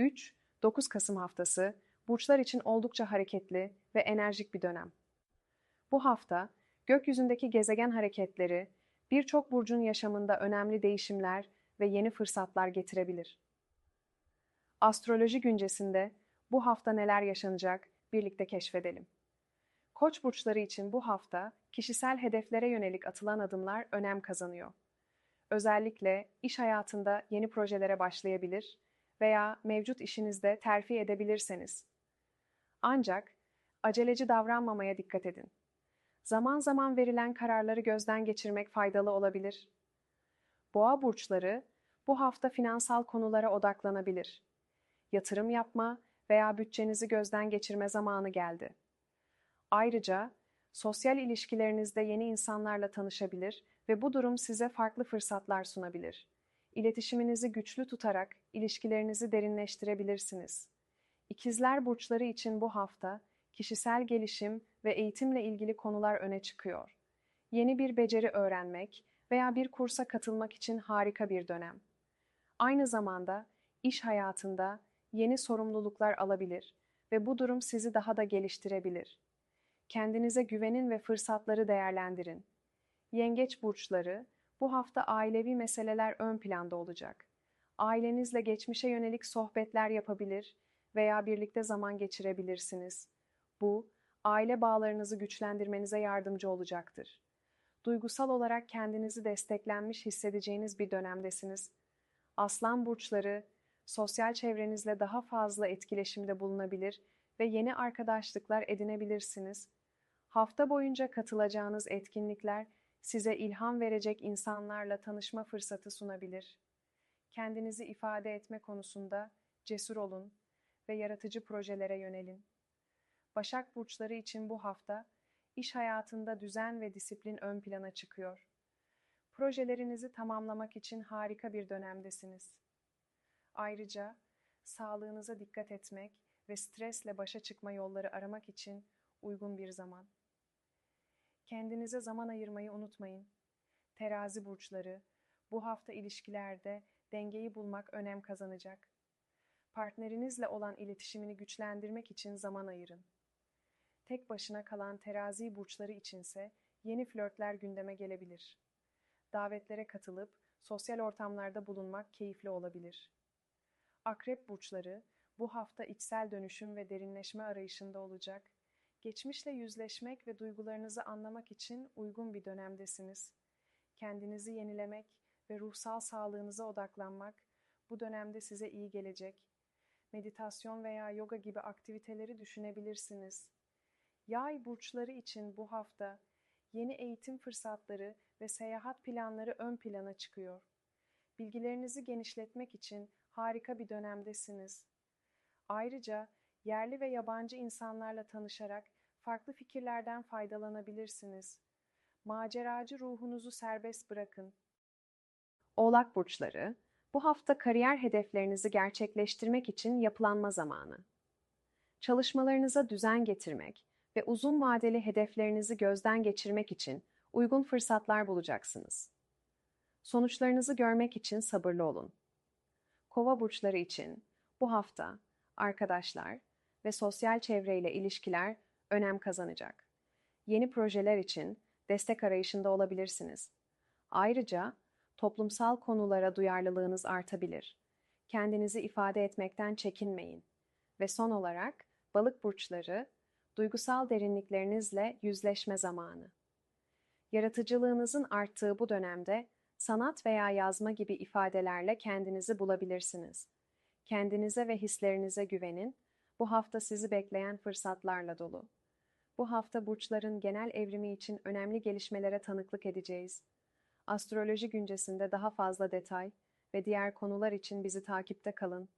3-9 Kasım haftası burçlar için oldukça hareketli ve enerjik bir dönem. Bu hafta gökyüzündeki gezegen hareketleri birçok burcun yaşamında önemli değişimler ve yeni fırsatlar getirebilir. Astroloji güncesinde bu hafta neler yaşanacak birlikte keşfedelim. Koç burçları için bu hafta kişisel hedeflere yönelik atılan adımlar önem kazanıyor. Özellikle iş hayatında yeni projelere başlayabilir veya mevcut işinizde terfi edebilirseniz. Ancak aceleci davranmamaya dikkat edin. Zaman zaman verilen kararları gözden geçirmek faydalı olabilir. Boğa burçları bu hafta finansal konulara odaklanabilir. Yatırım yapma veya bütçenizi gözden geçirme zamanı geldi. Ayrıca sosyal ilişkilerinizde yeni insanlarla tanışabilir ve bu durum size farklı fırsatlar sunabilir. İletişiminizi güçlü tutarak ilişkilerinizi derinleştirebilirsiniz. İkizler burçları için bu hafta kişisel gelişim ve eğitimle ilgili konular öne çıkıyor. Yeni bir beceri öğrenmek veya bir kursa katılmak için harika bir dönem. Aynı zamanda iş hayatında yeni sorumluluklar alabilir ve bu durum sizi daha da geliştirebilir. Kendinize güvenin ve fırsatları değerlendirin. Yengeç burçları bu hafta ailevi meseleler ön planda olacak. Ailenizle geçmişe yönelik sohbetler yapabilir veya birlikte zaman geçirebilirsiniz. Bu, aile bağlarınızı güçlendirmenize yardımcı olacaktır. Duygusal olarak kendinizi desteklenmiş hissedeceğiniz bir dönemdesiniz. Aslan burçları, sosyal çevrenizle daha fazla etkileşimde bulunabilir ve yeni arkadaşlıklar edinebilirsiniz. Hafta boyunca katılacağınız etkinlikler size ilham verecek insanlarla tanışma fırsatı sunabilir. Kendinizi ifade etme konusunda cesur olun ve yaratıcı projelere yönelin. Başak burçları için bu hafta iş hayatında düzen ve disiplin ön plana çıkıyor. Projelerinizi tamamlamak için harika bir dönemdesiniz. Ayrıca sağlığınıza dikkat etmek ve stresle başa çıkma yolları aramak için uygun bir zaman. Kendinize zaman ayırmayı unutmayın. Terazi burçları bu hafta ilişkilerde dengeyi bulmak önem kazanacak. Partnerinizle olan iletişimini güçlendirmek için zaman ayırın. Tek başına kalan terazi burçları içinse yeni flörtler gündeme gelebilir. Davetlere katılıp sosyal ortamlarda bulunmak keyifli olabilir. Akrep burçları bu hafta içsel dönüşüm ve derinleşme arayışında olacak. Geçmişle yüzleşmek ve duygularınızı anlamak için uygun bir dönemdesiniz. Kendinizi yenilemek ve ruhsal sağlığınıza odaklanmak bu dönemde size iyi gelecek. Meditasyon veya yoga gibi aktiviteleri düşünebilirsiniz. Yay burçları için bu hafta yeni eğitim fırsatları ve seyahat planları ön plana çıkıyor. Bilgilerinizi genişletmek için harika bir dönemdesiniz. Ayrıca yerli ve yabancı insanlarla tanışarak farklı fikirlerden faydalanabilirsiniz. Maceracı ruhunuzu serbest bırakın. Oğlak burçları, bu hafta kariyer hedeflerinizi gerçekleştirmek için yapılanma zamanı. Çalışmalarınıza düzen getirmek ve uzun vadeli hedeflerinizi gözden geçirmek için uygun fırsatlar bulacaksınız. Sonuçlarınızı görmek için sabırlı olun. Kova burçları için bu hafta arkadaşlar ve sosyal çevreyle ilişkiler önem kazanacak. Yeni projeler için destek arayışında olabilirsiniz. Ayrıca toplumsal konulara duyarlılığınız artabilir. Kendinizi ifade etmekten çekinmeyin. Ve son olarak balık burçları duygusal derinliklerinizle yüzleşme zamanı. Yaratıcılığınızın arttığı bu dönemde sanat veya yazma gibi ifadelerle kendinizi bulabilirsiniz. Kendinize ve hislerinize güvenin. Bu hafta sizi bekleyen fırsatlarla dolu. Bu hafta burçların genel evrimi için önemli gelişmelere tanıklık edeceğiz. Astroloji güncesinde daha fazla detay ve diğer konular için bizi takipte kalın.